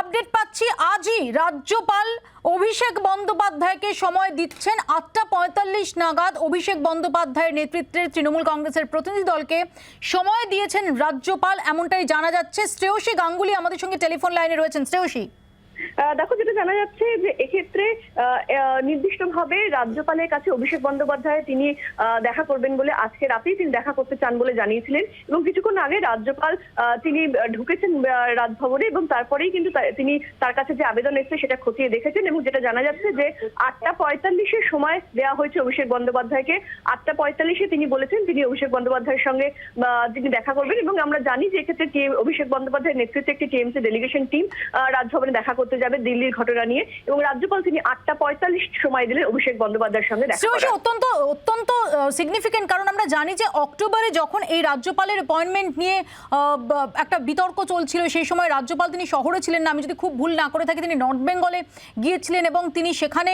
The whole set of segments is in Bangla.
আপডেট পাচ্ছি আজই রাজ্যপাল অভিষেক বন্দ্যোপাধ্যায়কে সময় দিচ্ছেন আটটা পঁয়তাল্লিশ নাগাদ। অভিষেক বন্দ্যোপাধ্যায়ের নেতৃত্বে তৃণমূল কংগ্রেসের প্রতিনিধি দলকে সময় দিয়েছেন রাজ্যপাল। এমনটাই জানা যাচ্ছে। শ্রেয়সী গাঙ্গুলি আমাদের সঙ্গে টেলিফোন লাইনে রয়েছেন। শ্রেয়সী। দেখো যেটা জানা যাচ্ছে যে এক্ষেত্রে আহ, নির্দিষ্টভাবে রাজ্যপালের কাছে অভিষেক বন্দ্যোপাধ্যায় তিনি দেখা করবেন বলে আজকে রাতেই তিনি দেখা করতে চান বলে জানিয়েছিলেন এবং কিছুক্ষণ আগে রাজ্যপাল তিনি ঢুকেছেন রাজভবনে এবং তারপরেই কিন্তু তিনি তার কাছে যে আবেদন এসেছে সেটা খতিয়ে দেখেছেন এবং যেটা জানা যাচ্ছে যে আটটা পঁয়তাল্লিশের সময় দেওয়া হয়েছে অভিষেক বন্দ্যোপাধ্যায়কে। আটটা পঁয়তাল্লিশে তিনি বলেছেন তিনি অভিষেক বন্দ্যোপাধ্যায়ের সঙ্গে তিনি দেখা করবেন এবং আমরা জানি যে এক্ষেত্রে অভিষেক বন্দ্যোপাধ্যায়ের নেতৃত্বে একটি টিএমসি ডেলিগেশন টিম রাজভবনে দেখা করতে যাবে দিল্লির ঘটনা নিয়ে এবং রাজ্যপাল তিনি আটটা পঁয়তাল্লিশ সময় দিলেন অভিষেক বন্দ্যোপাধ্যায়ের সঙ্গে দেখা অত্যন্ত অত্যন্ত সিগনিফিকেন্ট কারণ আমরা জানি যে অক্টোবরে যখন এই রাজ্যপালের অ্যাপয়েন্টমেন্ট নিয়ে একটা বিতর্ক চলছিল সেই সময় রাজ্যপাল তিনি শহরে ছিলেন না। আমি যদি খুব ভুল না করে থাকি তিনি নর্থ বেঙ্গলে গিয়েছিলেন এবং তিনি সেখানে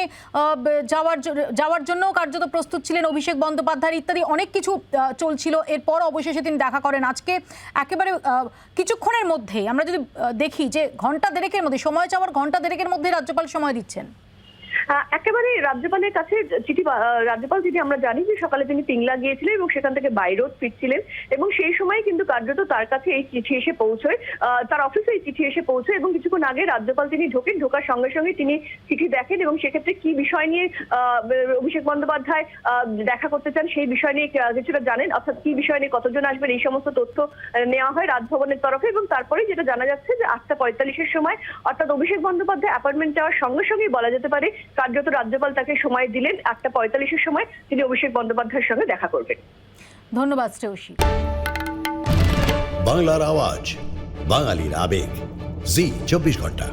যাওয়ার যাওয়ার জন্যও কার্যত প্রস্তুত ছিলেন অভিষেক বন্দ্যোপাধ্যায় ইত্যাদি। অনেক কিছু চলছিল। এরপর অবশেষে তিনি দেখা করেন। আজকে একেবারে কিছুক্ষণের মধ্যেই আমরা যদি দেখি যে ঘণ্টা দেড়েকের মধ্যে সময় চাওয়ার ঘণ্টা দেড়েকের মধ্যে রাজ্যপাল সময় দিচ্ছেন। একেবারে রাজ্যপালের কাছে চিঠি রাজ্যপাল চিঠি আমরা জানি যে সকালে তিনি পিংলা গিয়েছিলেন এবং সেখান থেকে বাই রোড ফিরছিলেন এবং সেই সময় কিন্তু কার্যত তার কাছে এই চিঠি এসে পৌঁছয়। তার অফিসে এই চিঠি এসে পৌঁছয় এবং কিছুক্ষণ আগে রাজ্যপাল তিনি ঢোকেন, ঢোকার সঙ্গে সঙ্গে তিনি চিঠি দেখেন এবং সেক্ষেত্রে কি বিষয় নিয়ে অভিষেক বন্দ্যোপাধ্যায় দেখা করতে চান সেই বিষয় নিয়ে কিছুটা জানেন। অর্থাৎ কি বিষয় নিয়ে কতজন আসবেন এই সমস্ত তথ্য নেওয়া হয় রাজভবনের তরফে এবং তারপরে যেটা জানা যাচ্ছে যে আটটা পঁয়তাল্লিশের সময় অর্থাৎ অভিষেক বন্দ্যোপাধ্যায় অ্যাপয়েন্টমেন্ট যাওয়ার সঙ্গে সঙ্গেই বলা যেতে পারে কার্যত রাজ্যপাল তাকে সময় দিলেন। একটা পঁয়তাল্লিশের সময় তিনি অভিষেক বন্দ্যোপাধ্যায়ের সঙ্গে দেখা করবেন। ধন্যবাদ শ্রেয়সী বাংলার আওয়াজ বাঙালির আবেগ। জি চব্বিশ ঘণ্টা।